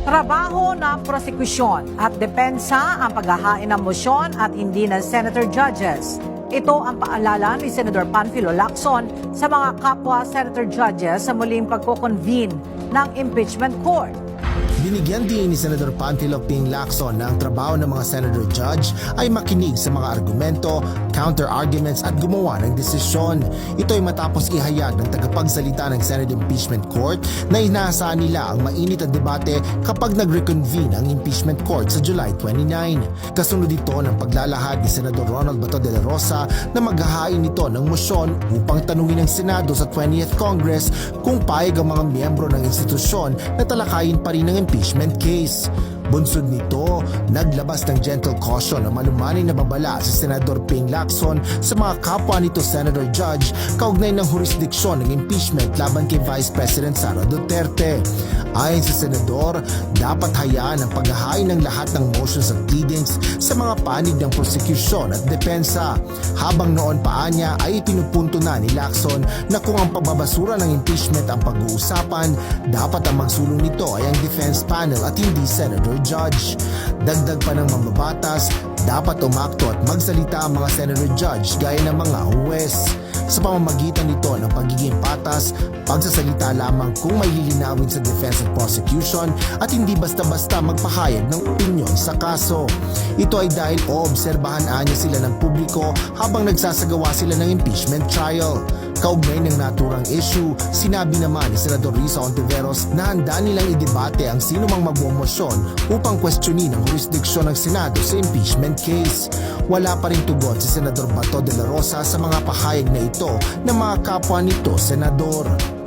Trabaho ng prosekusyon at depensa ang paghahain ng motion at hindi ng senator judges. Ito ang paalala ni Senador Panfilo Lacson sa mga kapwa senator judges sa muling pagkoconvene ng impeachment court. Binigyan din ni Senador Panfilo Ping Lacson na ang trabaho ng mga Senator Judge ay makinig sa mga argumento, counter-arguments at gumawa ng desisyon. Ito ay matapos ihayag ng tagapagsalita ng Senate Impeachment Court na inaasahan nila ang mainit ang debate kapag nag-reconvene ang impeachment court sa July 29. Kasunod ito ng paglalahad ni Senador Ronald Bato de la Rosa na maghahain nito ng motion upang tanungin ng Senado sa 20th Congress kung payag ang mga miyembro ng institusyon na talakayin pa rin ang impeachment case. Bunsod nito, naglabas ng gentle caution na malumanay na babala si Senador Ping Lacson sa mga kapwa nito Senator Judge kaugnay ng jurisdiksyon ng impeachment laban kay Vice President Sara Duterte. Ayon sa Senador, dapat hayaan ang paghahain ng lahat ng motions at pleadings sa mga panig ng prosecution at depensa. Habang noon pa niya ay pinupunto na ni Lacson na kung ang pagbabasura ng impeachment ang pag-uusapan, dapat ang magsulong nito ay ang defense panel at hindi Senator Judge. Dagdag pa ng mambabatas, dapat umakto at magsalita ang mga Senator Judge gaya ng mga huwes. Sa pamamagitan nito ng pagiging patas, pagsasalita lamang kung may lilinawin sa defense at prosecution at hindi basta-basta magpahayag ng opinyon sa kaso. Ito ay dahil oobserbahan anya sila ng publiko habang nagsasagawa sila ng impeachment trial. Kaugnay ng naturang issue, sinabi naman ni Senador Risa Ontiveros na handa nilang idebate ang sino mang magmomosyon upang questionin ang jurisdiksyon ng Senado sa impeachment case. Wala pa rin tugon si Senador Bato de la Rosa sa mga pahayag na ito ng mga kapwa nito, Senador.